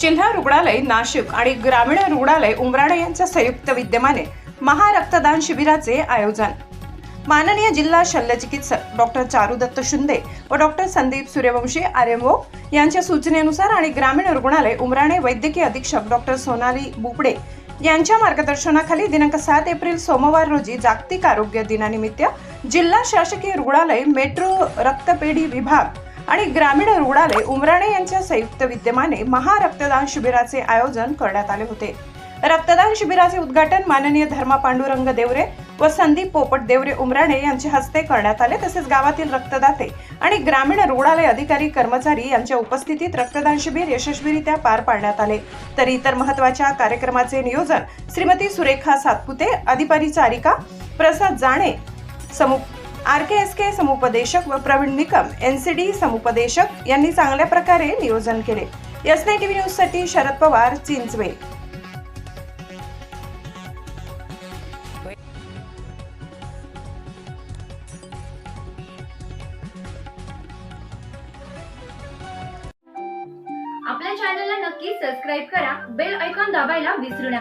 जिल्हा रुग्णालय नाशिक आणि ग्रामीण रुग्णालय उमराणे यांच्या संयुक्त विद्यमाने महारक्तदान शिबिराचे आयोजन. माननीय जिल्हा शल्यचिकित्सक डॉक्टर चारुदत्त शिंदे व डॉक्टर संदीप सूर्यवंशी आर्यमो यांच्या सूचनेनुसार आणि ग्रामीण रुग्णालय उमराणे वैद्यकीय अधीक्षक डॉक्टर सोनाली बुपडे यांच्या मार्गदर्शनाखाली दिनांक सात एप्रिल सोमवार रोजी जागतिक आरोग्य दिनानिमित्त जिल्हा शासकीय रुग्णालय मेट्रो रक्तपेढी विभाग आणि ग्रामीण रुग्णालय उमराणे यांच्या संयुक्त विद्यमाने महारक्तदान शिबिराचे आयोजन करण्यात आले होते. रक्तदान शिबिराचे उद्घाटन माननीय धर्मा पांडुरंग देवरे व संदीप पोपट देवरे उमराणे यांच्या हस्ते करण्यात आले. तसेच गावातील रक्तदाते आणि ग्रामीण रुग्णालय अधिकारी कर्मचारी यांच्या उपस्थितीत रक्तदान शिबिर यशस्वीरित्या पार पाडण्यात आले. तर इतर महत्त्वाच्या कार्यक्रमाचे नियोजन श्रीमती सुरेखा सातपुते अधिपारी चारिका प्रसाद जाणे समु आर के एस के समुपदेशक व Praveen Nikam N C D समुपदेशक यांनी चांगल्या प्रकारे नियोजन केले. एस नाय टीव्ही न्यूजसाठी शरद पवार चिंचवे. आपल्या चॅनलला नक्की सबस्क्राईब करा. बेल ऐकॉन दाबायला विसरू नका.